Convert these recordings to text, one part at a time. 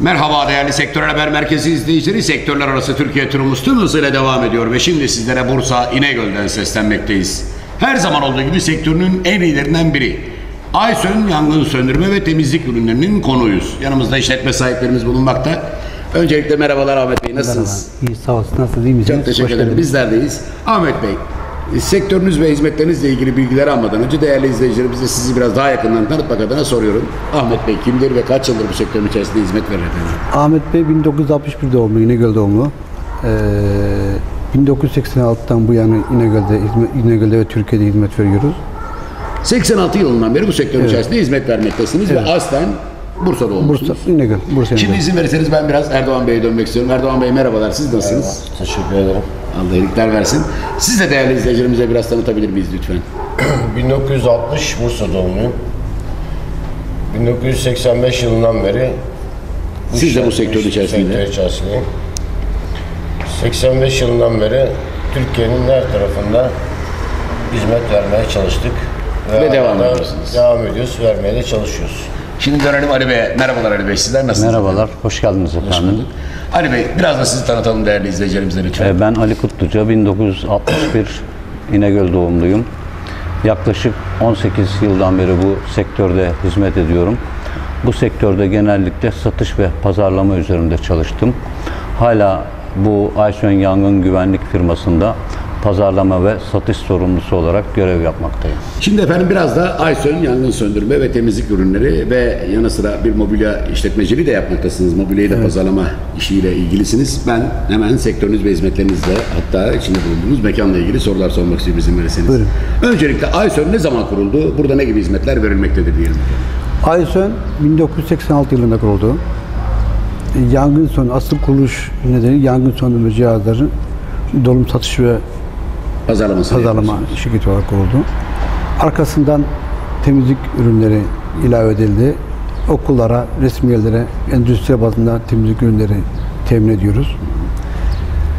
Merhaba değerli Sektör Haber Merkezi izleyicileri. Sektörler arası Türkiye turumuz tüm hızıyla devam ediyor ve şimdi sizlere Bursa İnegöl'den seslenmekteyiz. Her zaman olduğu gibi sektörünün en iyilerinden biri. Aysön yangın söndürme ve temizlik ürünlerinin konuyuz. Yanımızda işletme sahiplerimiz bulunmakta. Öncelikle merhabalar Ahmet Bey. Nasılsınız? İyi sağ olsun. Nasıl iyi misiniz? Çok teşekkür ederim. Bizler deyiz. Ahmet Bey, sektörünüz ve hizmetlerinizle ilgili bilgileri almadan önce değerli izleyicilerimize sizi biraz daha yakından tanıtmak adına soruyorum. Ahmet Bey kimdir ve kaç yıldır bu sektörün içerisinde hizmet verir? Ahmet Bey 1961 doğumlu, İnegöl doğumlu. Ee, 1986'dan bu yana İnegöl'de, İnegöl'de ve Türkiye'de hizmet veriyoruz. 86 yılından beri bu sektörün içerisinde hizmet vermektesiniz ve aslen Bursa'da Bursa, olmuşsunuz. İnegöl, Bursa Şimdi İnegöl. izin verirseniz ben biraz Erdoğan Bey'e dönmek istiyorum. Erdoğan Bey merhabalar, siz nasılsınız? Teşekkür ederim. Allah iyilikler versin. Siz de değerli izleyicilerimize biraz tanıtabilir miyiz lütfen? 1960 Bursa doğumluyum. 1985 yılından beri Siz de bu sektörün içerisinde. Sektör içerisindeyim. 85 yılından beri Türkiye'nin her tarafında hizmet vermeye çalıştık. Ve devam hala ediyorsunuz. Devam ediyoruz, vermeye de çalışıyoruz. Şimdi dönelim Ali Bey'e. Merhabalar Ali Bey, sizler nasılsınız? Merhabalar, hoş geldiniz efendim. Ali Bey, biraz da sizi tanıtalım değerli izleyicilerimize lütfen. Ee, Ben Ali Kutluca, 1961 İnegöl doğumluyum. Yaklaşık 18 yıldan beri bu sektörde hizmet ediyorum. Bu sektörde genellikle satış ve pazarlama üzerinde çalıştım. Hala bu Ayşön Yangın Güvenlik firmasında pazarlama ve satış sorumlusu olarak görev yapmaktayım. Şimdi efendim biraz da Aysön yangın söndürme ve temizlik ürünleri ve yanı sıra bir mobilya işletmeciliği de yapmaktasınız. Mobilyayı da pazarlama işiyle ilgilisiniz. Ben hemen sektörünüz ve hizmetlerinizle hatta içinde bulunduğunuz mekanla ilgili sorular sormak istiyorum izin verirseniz. Buyurun. Öncelikle Aysön ne zaman kuruldu? Burada ne gibi hizmetler verilmektedir diyelim. Aysön 1986 yılında kuruldu. Yangın sonu, asıl kuruluş nedeni yangın söndürme cihazları dolum satış ve Pazarlaması. pazarlama şirketi olarak kuruldu. Arkasından temizlik ürünleri ilave edildi. Okullara, resmiyelere, endüstri bazında temizlik ürünleri temin ediyoruz.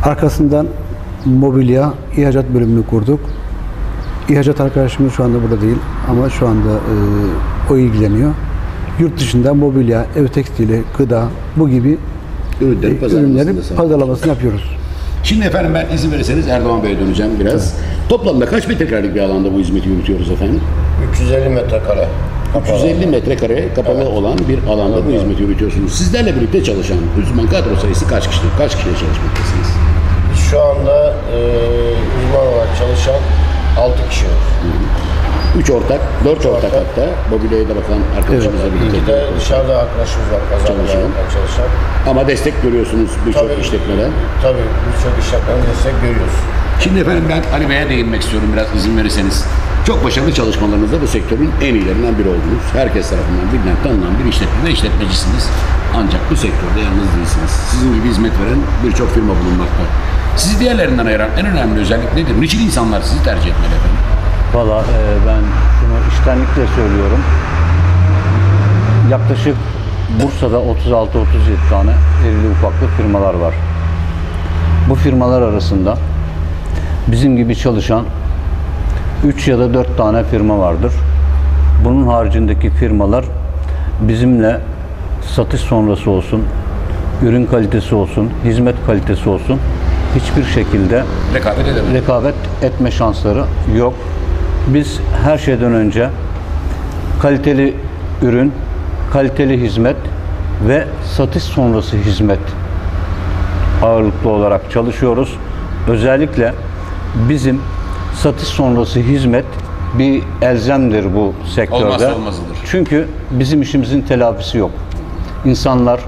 Arkasından mobilya ihracat bölümünü kurduk. İhracat arkadaşımız şu anda burada değil ama şu anda e, o ilgileniyor. Yurt dışında mobilya, ev tekstili, gıda bu gibi Ürünlerin pazarlamasını ürünlerin pazarlamasını yapıyoruz. Şimdi efendim ben izin verirseniz Erdoğan Bey'e döneceğim biraz. Toplamda kaç metrekarelik bir alanda bu hizmeti yürütüyoruz efendim? 350 metrekare. kapalı. 350 metrekare kapalı olan bir alanda bu hizmeti yürütüyorsunuz. Sizlerle birlikte çalışan uzman kadro sayısı kaç kişidir? Kaç kişiyle çalışmaktasınız? Biz şu anda e, uzman olarak çalışan 6 kişi var. Üç ortak, dört ortak hatta mobilyaya da bakan arkadaşımızla İki birlikte. de dışarıda arkadaşımız var Çalışan. çalışan. Ama destek görüyorsunuz birçok işletmeden. Tabii birçok işletmeden destek görüyoruz. Şimdi efendim ben Ali Bey'e değinmek istiyorum biraz izin verirseniz. Çok başarılı çalışmalarınızda bu sektörün en iyilerinden biri oldunuz. Herkes tarafından bilinen, tanınan bir işletme ve işletmecisiniz. Ancak bu sektörde yalnız değilsiniz. Sizin gibi hizmet veren birçok firma bulunmakta. Sizi diğerlerinden ayıran en önemli özellik nedir? Niçin insanlar sizi tercih etmeli efendim? Valla e, ben şunu iştenlikle söylüyorum. Yaklaşık Bursa'da 36-37 tane erili ufaklı firmalar var. Bu firmalar arasında bizim gibi çalışan 3 ya da 4 tane firma vardır. Bunun haricindeki firmalar bizimle satış sonrası olsun, ürün kalitesi olsun, hizmet kalitesi olsun hiçbir şekilde Rekabet edemez. rekabet etme şansları yok. Biz her şeyden önce kaliteli ürün, kaliteli hizmet ve satış sonrası hizmet ağırlıklı olarak çalışıyoruz. Özellikle bizim satış sonrası hizmet bir elzemdir bu sektörde. Olmazsa olmazıdır. Çünkü bizim işimizin telafisi yok. İnsanlar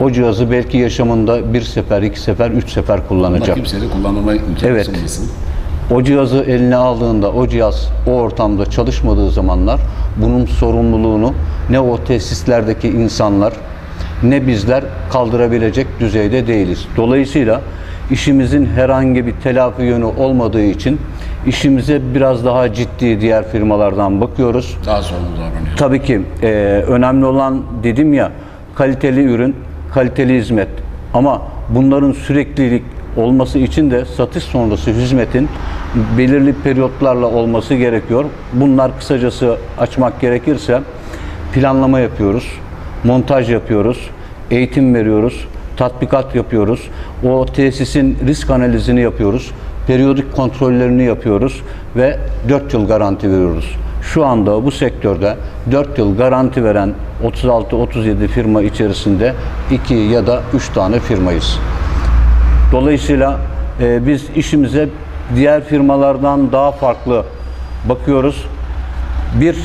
o cihazı belki yaşamında bir sefer, iki sefer, üç sefer Ama kullanacak. kimse de kullanmama imkanı Evet. sunmasın. O cihazı eline aldığında o cihaz o ortamda çalışmadığı zamanlar bunun sorumluluğunu ne o tesislerdeki insanlar ne bizler kaldırabilecek düzeyde değiliz. Dolayısıyla işimizin herhangi bir telafi yönü olmadığı için işimize biraz daha ciddi diğer firmalardan bakıyoruz. Daha sorumlu davranıyor. Tabii ki e, önemli olan dedim ya kaliteli ürün, kaliteli hizmet. Ama bunların süreklilik olması için de satış sonrası hizmetin belirli periyotlarla olması gerekiyor. Bunlar kısacası açmak gerekirse planlama yapıyoruz, montaj yapıyoruz, eğitim veriyoruz, tatbikat yapıyoruz. O tesisin risk analizini yapıyoruz. Periyodik kontrollerini yapıyoruz ve 4 yıl garanti veriyoruz. Şu anda bu sektörde 4 yıl garanti veren 36-37 firma içerisinde 2 ya da 3 tane firmayız. Dolayısıyla e, biz işimize diğer firmalardan daha farklı bakıyoruz. Bir,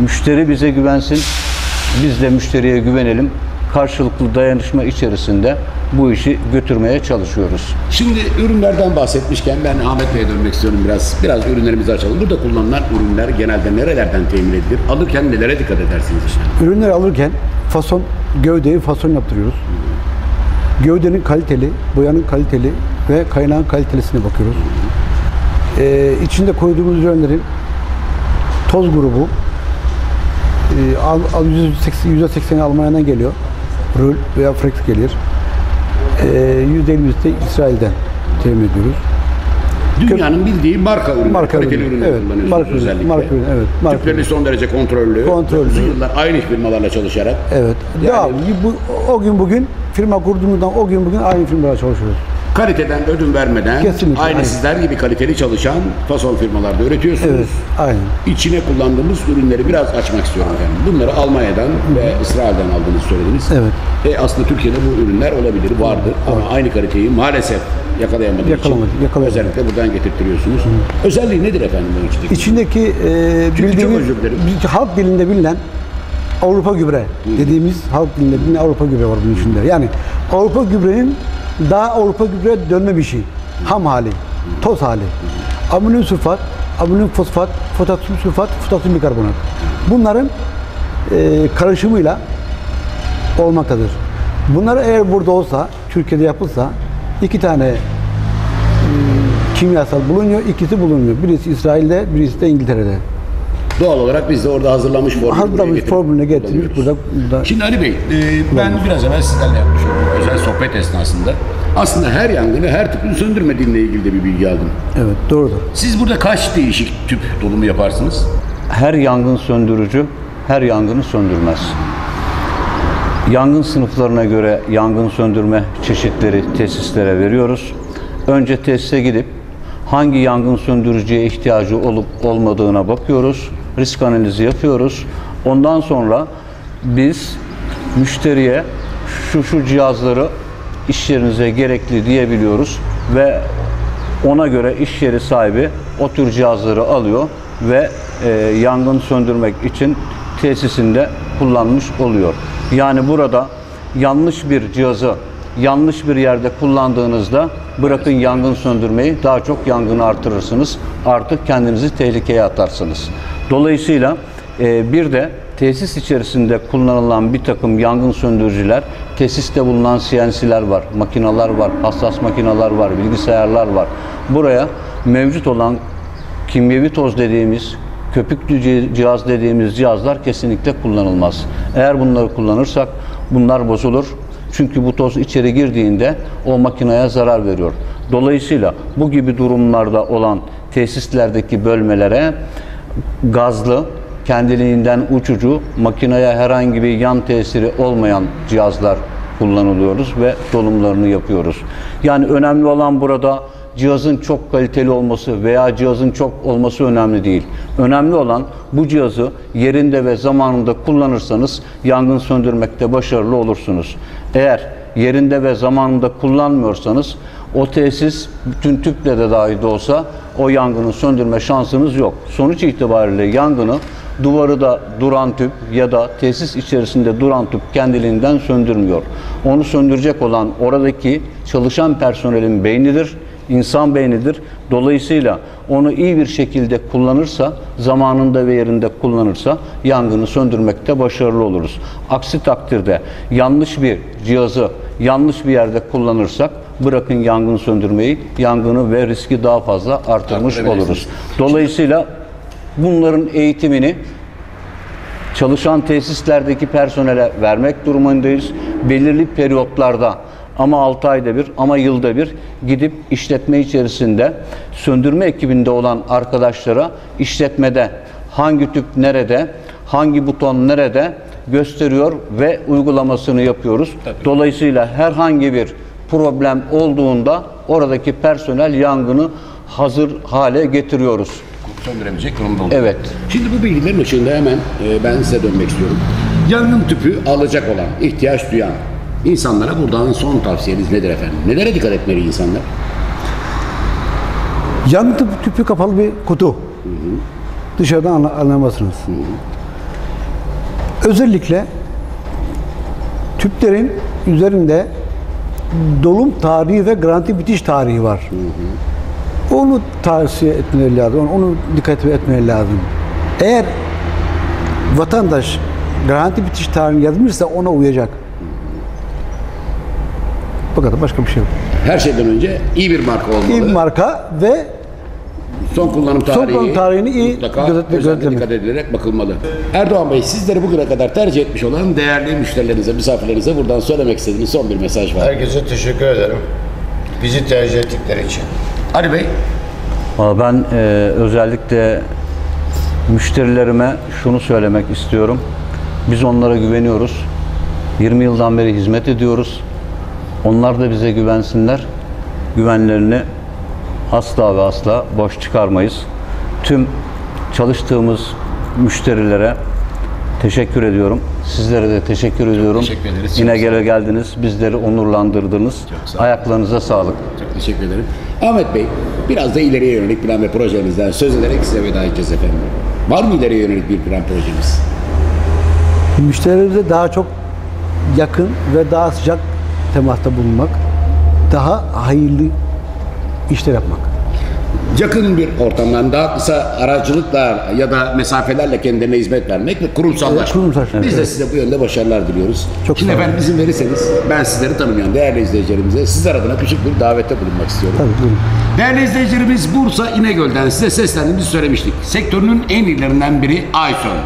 müşteri bize güvensin, biz de müşteriye güvenelim. Karşılıklı dayanışma içerisinde bu işi götürmeye çalışıyoruz. Şimdi ürünlerden bahsetmişken ben Ahmet Bey'e dönmek istiyorum biraz. Biraz ürünlerimizi açalım. Burada kullanılan ürünler genelde nerelerden temin edilir? Alırken nelere dikkat edersiniz işte? Ürünleri alırken fason, gövdeyi fason yaptırıyoruz. Gövdenin kaliteli, boyanın kaliteli ve kaynağın kalitelisine bakıyoruz. Ee, içinde koyduğumuz ürünlerin toz grubu e, al, al, %80, %80'i Almanya'dan geliyor. Rül veya Frex gelir. Ee, %50'si de İsrail'den temin ediyoruz. Dünyanın bildiği marka ürünleri, Marka ürünü, ürünler evet. Marka ürünü, özellikle. marka ürünü, evet, marka Tüpleri son derece kontrollü. Kontrollü. Uzun yıllar aynı firmalarla çalışarak. Evet. Ya bu, o gün bugün firma kurduğumuzdan o gün bugün aynı firmalarla çalışıyoruz. Kaliteden ödün vermeden Kesinlikle, aynı aynen. sizler gibi kaliteli çalışan fason firmalarda üretiyorsunuz. Evet, aynen. İçine kullandığımız ürünleri biraz açmak istiyorum efendim. Bunları Almanya'dan ve İsrail'den aldığınızı söylediniz. Evet. E aslında Türkiye'de bu ürünler olabilir, vardır ama aynı kaliteyi maalesef yakalayamadığı Yakalamadık, için yakalayamadık. özellikle buradan getirtiyorsunuz. Özelliği nedir efendim bu içindeki? İçindeki e, Çünkü çok bildiğimiz, özür dilerim. biz- halk dilinde bilinen Avrupa gübre dediğimiz halk dilinde bilinen Avrupa gübre var bunun içinde. Yani Avrupa gübrenin daha Avrupa gübre dönme bir şey. Ham hali, toz hali. Amonyum sülfat, amonyum fosfat, potasyum sülfat, potasyum bikarbonat. Bunların e, karışımıyla olmaktadır. Bunlar eğer burada olsa, Türkiye'de yapılsa iki tane e, kimyasal bulunuyor, ikisi bulunmuyor. Birisi İsrail'de, birisi de İngiltere'de. Doğal olarak biz de orada hazırlanmış formülü Hazırlamış getirip formülüne. Burada, burada Şimdi Ali Bey, e, ben biraz evvel sizlerle yapmış olduğum özel sohbet esnasında aslında her yangını her tüpün söndürmediğinle ilgili de bir bilgi aldım. evet doğrudur. Siz burada kaç değişik tüp dolumu yaparsınız? Her yangın söndürücü her yangını söndürmez. Yangın sınıflarına göre yangın söndürme çeşitleri tesislere veriyoruz. Önce tesise gidip hangi yangın söndürücüye ihtiyacı olup olmadığına bakıyoruz. Risk analizi yapıyoruz. Ondan sonra biz müşteriye şu şu cihazları iş yerinize gerekli diyebiliyoruz ve ona göre iş yeri sahibi o tür cihazları alıyor ve e, yangın söndürmek için tesisinde kullanmış oluyor. Yani burada yanlış bir cihazı yanlış bir yerde kullandığınızda bırakın yangın söndürmeyi daha çok yangını artırırsınız. Artık kendinizi tehlikeye atarsınız. Dolayısıyla e, bir de tesis içerisinde kullanılan bir takım yangın söndürücüler, tesiste bulunan CNC'ler var, makineler var, hassas makineler var, bilgisayarlar var. Buraya mevcut olan kimyevi toz dediğimiz, köpüklü ci- cihaz dediğimiz cihazlar kesinlikle kullanılmaz. Eğer bunları kullanırsak bunlar bozulur. Çünkü bu toz içeri girdiğinde o makineye zarar veriyor. Dolayısıyla bu gibi durumlarda olan tesislerdeki bölmelere gazlı, kendiliğinden uçucu, makineye herhangi bir yan tesiri olmayan cihazlar kullanılıyoruz ve dolumlarını yapıyoruz. Yani önemli olan burada cihazın çok kaliteli olması veya cihazın çok olması önemli değil. Önemli olan bu cihazı yerinde ve zamanında kullanırsanız yangın söndürmekte başarılı olursunuz. Eğer yerinde ve zamanında kullanmıyorsanız o tesis bütün tüple de dahi de olsa o yangını söndürme şansınız yok. Sonuç itibariyle yangını duvarı da duran tüp ya da tesis içerisinde duran tüp kendiliğinden söndürmüyor. Onu söndürecek olan oradaki çalışan personelin beynidir, insan beynidir. Dolayısıyla onu iyi bir şekilde kullanırsa, zamanında ve yerinde kullanırsa yangını söndürmekte başarılı oluruz. Aksi takdirde yanlış bir cihazı yanlış bir yerde kullanırsak bırakın yangın söndürmeyi, yangını ve riski daha fazla artırmış oluruz. Dolayısıyla bunların eğitimini çalışan tesislerdeki personele vermek durumundayız. Belirli periyotlarda ama 6 ayda bir ama yılda bir gidip işletme içerisinde söndürme ekibinde olan arkadaşlara işletmede hangi tüp nerede, hangi buton nerede gösteriyor ve uygulamasını yapıyoruz. Dolayısıyla herhangi bir problem olduğunda oradaki personel yangını hazır hale getiriyoruz. söndüremeyecek durumda oldu. Evet. Şimdi bu bilgilerin ışığında hemen e, ben size dönmek istiyorum. Yangın tüpü alacak olan, ihtiyaç duyan insanlara buradan son tavsiyeniz nedir efendim? Nelere dikkat etmeli insanlar? Yangın tüpü, tüpü kapalı bir kutu. Dışarıdan anla- anlamazsınız. Özellikle tüplerin üzerinde dolum tarihi ve garanti bitiş tarihi var. Onu tavsiye etmeleri lazım. Onu dikkat etmeleri lazım. Eğer vatandaş garanti bitiş tarihini yazmışsa ona uyacak. Bu kadar başka bir şey yok. Her şeyden önce iyi bir marka olmalı. İyi bir marka ve Son kullanım tarihi, kullanım tarihini iyi mutlaka gözetlemek. dikkat edilerek bakılmalı. Erdoğan Bey sizleri bugüne kadar tercih etmiş olan değerli müşterilerinize, misafirlerinize buradan söylemek istediğiniz son bir mesaj var. Herkese teşekkür ederim. Bizi tercih ettikleri için. Ali Bey, Ben e, özellikle müşterilerime şunu söylemek istiyorum. Biz onlara güveniyoruz. 20 yıldan beri hizmet ediyoruz. Onlar da bize güvensinler. Güvenlerini asla ve asla boş çıkarmayız. Tüm çalıştığımız müşterilere teşekkür ediyorum. Sizlere de teşekkür ediyorum. Teşekkür ederiz. Çok Yine gele geldiniz. Bizleri onurlandırdınız. sağ olun. Ayaklarınıza sağlık. çok teşekkür ederim. Ahmet Bey, biraz da ileriye yönelik plan ve projenizden söz ederek size veda edeceğiz efendim. Var mı ileriye yönelik bir plan projeniz? müşterilerimize daha çok yakın ve daha sıcak temasta bulunmak, daha hayırlı işler yapmak. yakın bir ortamdan daha kısa aracılıkla ya da mesafelerle kendilerine hizmet vermek ve kurumsallaşmak. Evet, kurumsallaşmak, Biz de size bu yönde başarılar diliyoruz. Çok Şimdi efendim izin verirseniz ben sizleri tanımayan değerli izleyicilerimize sizler adına küçük bir davette bulunmak istiyorum. Tabii buyurun. Değerli izleyicilerimiz Bursa İnegöl'den size seslendiğimizi söylemiştik. Sektörünün en iyilerinden biri Ayson.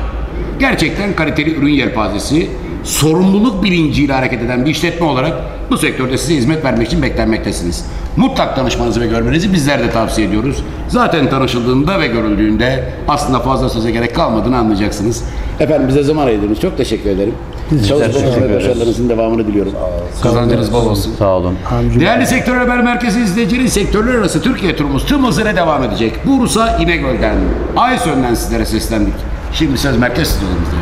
Gerçekten kaliteli ürün yelpazesi, sorumluluk bilinciyle hareket eden bir işletme olarak bu sektörde size hizmet vermek için beklenmektesiniz. Mutlak tanışmanızı ve görmenizi bizler de tavsiye ediyoruz. Zaten tanışıldığında ve görüldüğünde aslında fazla söze gerek kalmadığını anlayacaksınız. Efendim bize zaman ayırdınız. Çok teşekkür ederim. Çalışmanız teşekkür ve ederiz. başarılarınızın devamını diliyorum. Kazancınız bol olsun. Sağ olun. Değerli Sektör Haber Merkezi izleyicileri sektörler arası Türkiye turumuz tüm hızıyla devam edecek. Bursa İnegöl'den, Aysön'den sizlere seslendik. Şimdi söz merkez stüdyomuzda.